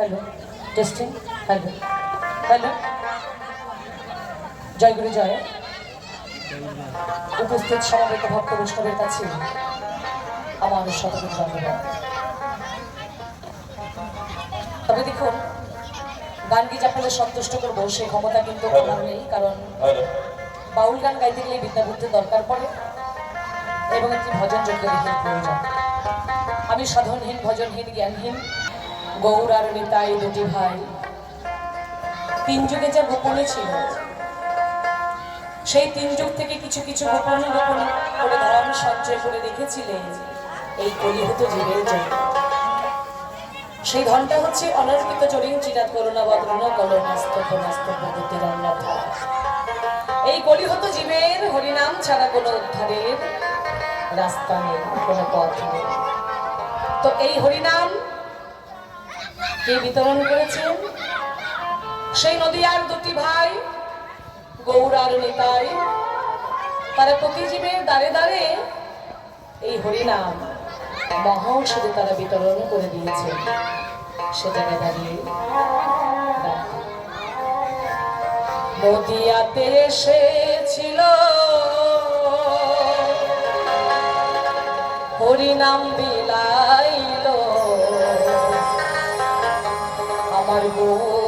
Hello testing hello hello. জয় গুরু জয়। উপস্থিত সমবেত ভক্ত বৈষ্ণবের কাছে আমার শতদিন ধন্যবাদ। তবে দেখুন গান কি আপনাদের সন্তুষ্ট করব সেই ক্ষমতা কিন্তু আমার নেই কারণ বাউল গান গাইতে গেলে বিদ্যা বুদ্ধির দরকার পড়ে এবং একটি ভজন যোগ্য প্রয়োজন। আমি সাধনহীন ভজনহীন জ্ঞানহীন গৌর আর নিতাই দুটি ভাই। তিন যুগে যা গোপনে ছিল, সেই তিন যুগ থেকে কিছু কিছু গোপন গোপন করে ধন সঞ্চয় করে রেখেছিলেন এই কলিহত জীবের জন্য। সেই ধনটা হচ্ছে অনর্পিত জরিং চিরাত করুণা বদ্রণ কলনাস্তব্য নাস্তব্য বুদ্ধির অন্যথা এই কলিহত জীবের হরিনাম ছাড়া কোনো উদ্ধারের রাস্তা নেই, কোনো পথ নেই। তো এই হরিনাম কে বিতরণ করেছেন সেই নদীয়ার দুটি ভাই, গৌর আর নিতাই, তারা প্রতি জীবের দ্বারে দ্বারে এই হরিনাম মহাঔষধে তারা বিতরণ করে দিয়েছে সে জায়গায় দাঁড়িয়ে। নদিয়াতে এসেছিল হরিনাম দিয়ে Bible.